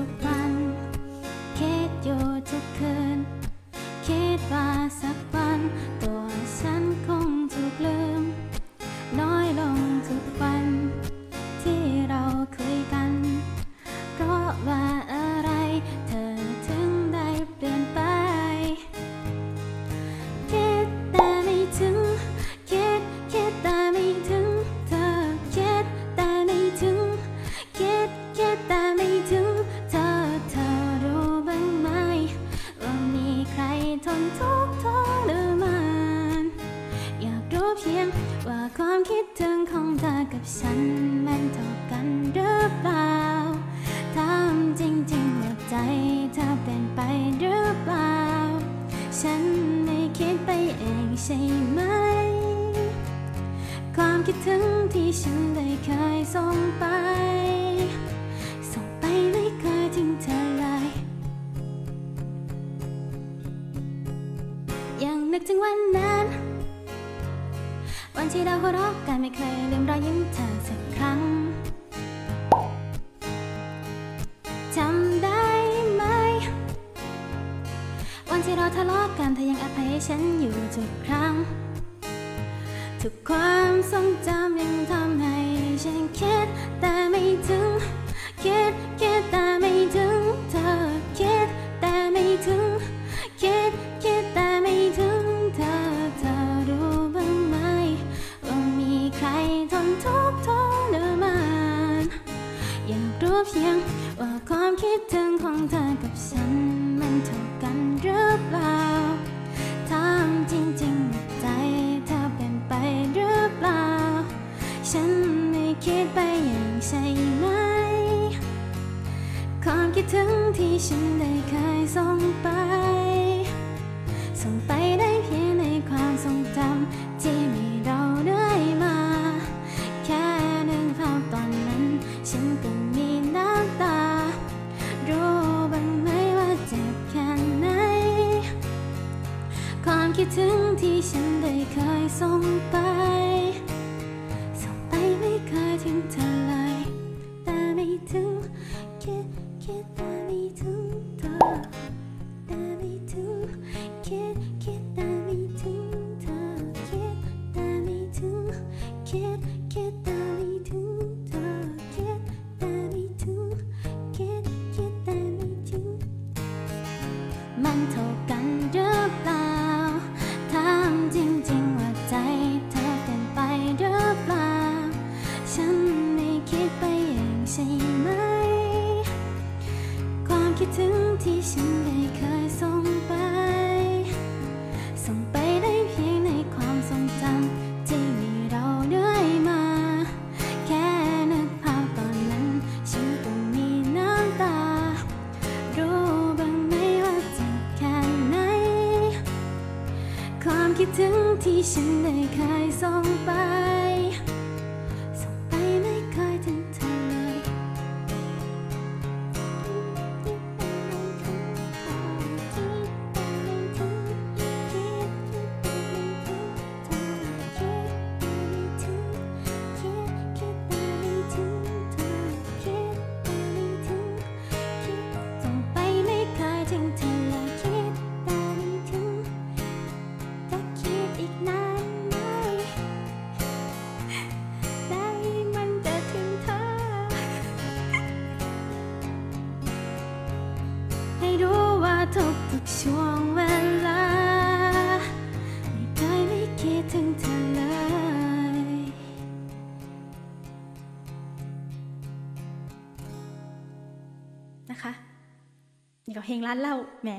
ุกวันคิดอยู่ทุกคืน คิดว่าสักวัน ตัวฉันคงถูกลืม น้อยลงทุกวัน ที่เราคุยกัน เพราะว่า กับฉันมันเท่ากันหรือเปล่าถามจริงๆว่าใจเธอเป็นไปหรือเปล่า ฉันไม่คิดไปเองใช่ไหม ความคิดถึงที่ฉันได้เคยส่งไป ส่งไปไม่เคยทิ้งเธอเลยยังนึกถึงวันนั้น วันที่เราหัวเราะกันไม่เคยลืมรอยยิ้มเธอสักครั้งจำได้ไหม วันที่เราทะเลาะกันเธอยังอภัยให้ฉันอยู่ทุกครั้ง ทุกความทรงจำยังทำให้ฉันคิดแต่ไม่ถึงคิด เพียง ว่าความคิดถึงของเธอกับฉัน มันเท่ากันหรือเปล่าถามจริงๆใจเธอเป็นไปหรือเปล่า ฉันไม่คิดไปอย่างใช่ไหม ความคิดถึงที่ฉันได้เคยส่งไป ส่งไปได้เพียงในความทรงจำที่มีเราเรื่อยมา แค่หนึกภาพตอนนั้นฉันก็ ถึงที่ฉันได้เคยส่งไป ส่งไปไม่เคยถึงเธอเลยแต่ไม่ถึงคิดคิดแต่ไม่ถึงเธอแต่ไม่ถึงคิดคิดแต่ไม่ถึงเธอคิดแต่ไม่ถึงคิดคิดแต่ไม่ถึงเธอคิดแต่ไม่ถึงคิดคิดแต่ไม่ถึงมันเท่ากัน คิดถึงที่ฉันได้เคยส่งไป ทุกทุกช่วงเวลา ไม่เคยไม่คิดถึงเธอเลย นะคะ นี่ก็เพลงร้านเหล้าแหม